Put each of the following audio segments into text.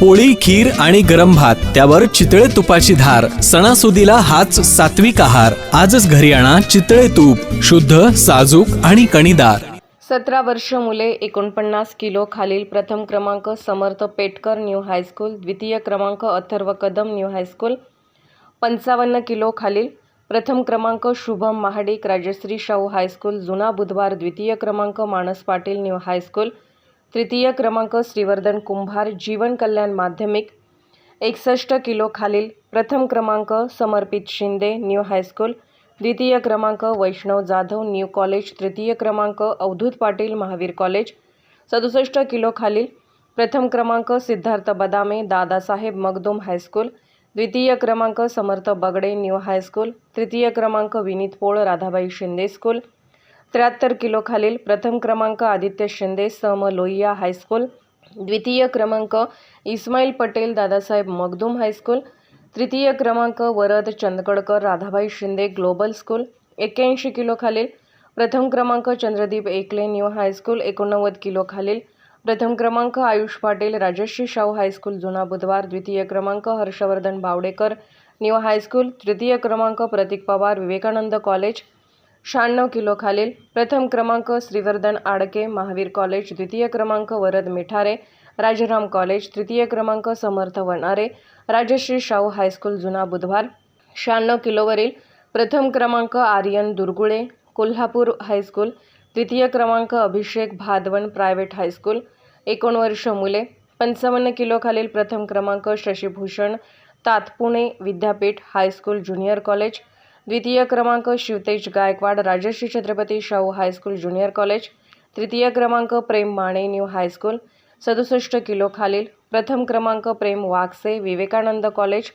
पोळी खीर आणि गरम भात त्यावर चितळे तुपाची धार सणासुदीला हाच सात्विक आहार. आजच घरी आणा चितळे तूप शुद्ध साजूक आणि कणीदार. सतरा वर्ष मुले एकोणपन्नास किलो खालील प्रथम क्रमांक समर्थ पेटकर न्यू हायस्कूल द्वितीय क्रमांक Atharva Kadam new high school पंचावन्न किलो खालील प्रथम क्रमांक शुभम महाडिक राजश्री शाहू हायस्कूल जुना बुधवार द्वितीय क्रमांक मानस पाटील न्यू हायस्कूल तृतीय क्रमांक श्रीवर्धन कुंभार जीवन कल्याण माध्यमिक एकसष्ट किलो खालील. प्रथम क्रमांक समर्पित शिंदे न्यू हायस्कूल द्वितीय क्रमांक वैष्णव जाधव न्यू कॉलेज. तृतीय क्रमांक अवधूत पाटील महावीर कॉलेज. सदुसष्ट किलो खालील. प्रथम क्रमांक सिद्धार्थ बदामे दादासाहेब मगदूम हायस्कूल द्वितीय क्रमांक Samarth Bagade new high school तृतीय क्रमांक विनीत पोळ राधाबाई शिंदे स्कूल. त्र्याहत्तर किलो खालील प्रथम क्रमांक आदित्य शिंदे सम लोहिया हायस्कूल द्वितीय क्रमांक इस्माईल पटेल दादासाहेब मगदूम हायस्कूल तृतीय क्रमांक वरद चंदगडकर राधाबाई शिंदे ग्लोबल स्कूल एक्क्याऐंशी किलो खालील प्रथम क्रमांक चंद्रदीप एकले न्यू हायस्कूल एकोणनव्वद किलो खालील प्रथम क्रमांक आयुष पाटील राजश्री शाहू हायस्कूल जुना बुधवार द्वितीय क्रमांक हर्षवर्धन बावडेकर न्यू हायस्कूल तृतीय क्रमांक प्रतीक पवार विवेकानंद कॉलेज शहाण्णव किलो खालील प्रथम क्रमांक श्रीवर्धन आडके महावीर कॉलेज द्वितीय क्रमांक वरद मिठारे राजाराम कॉलेज तृतीय क्रमांक समर्थ वनारे राजश्री शाहू हायस्कूल जुना बुधवार. शहाण्णव किलोवरील प्रथम क्रमांक आर्यन दुर्गुळे कोल्हापूर हायस्कूल द्वितीय क्रमांक अभिषेक भादवण प्रायव्हेट हायस्कूल एकोणवर्ष मुले. पंचावन्न किलो खालील प्रथम क्रमांक शशीभूषण तातपुणे विद्यापीठ हायस्कूल ज्युनियर कॉलेज द्वितीय क्रमांक Shivtej Gaikwad Rajarshi Chhatrapati Shahu high school junior college. तृतीय क्रमांक Prem Mane new high school सदुसष्ट किलो खालील प्रथम क्रमांक प्रेम वागसे विवेकानंद कॉलेज.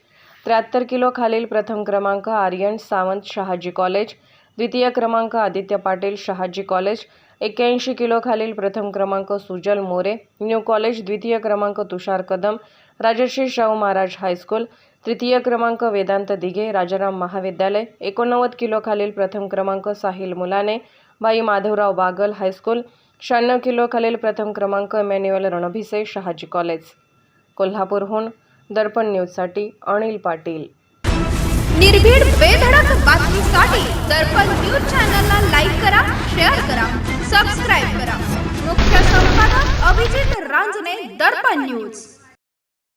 त्र्याहत्तर किलो खालील प्रथम क्रमांक आर्यन सावंत शहाजी कॉलेज. द्वितीय क्रमांक आदित्य पाटील शहाजी कॉलेज. एक्क्याऐंशी किलो खालील प्रथम क्रमांक सुजल मोरे न्यू कॉलेज. द्वितीय क्रमांक तुषार कदम राजश्री शाहू महाराज हायस्कूल तृतीय क्रमांक वेदांत दिघे राजाराम महाविद्यालय. एकोणनव्वद किलो खालील प्रथम क्रमांक साहिल मुलाने. बाई माधवराव बागल हायस्कूल शहाण्णव किलो खालील प्रथम क्रमांक मॅन्युअल रणभिसे शहाजी कॉलेज. कोल्हापूरहून दर्पण न्यूजसाठी अनिल पाटील. निर्भीड बेधडक बातमीसाठी दर्पण न्यूज चॅनलला लाईक करा शेअर करा सबस्क्राईब करा. मुख्य संपादक अभिजित रांजणे दर्पण न्यूज.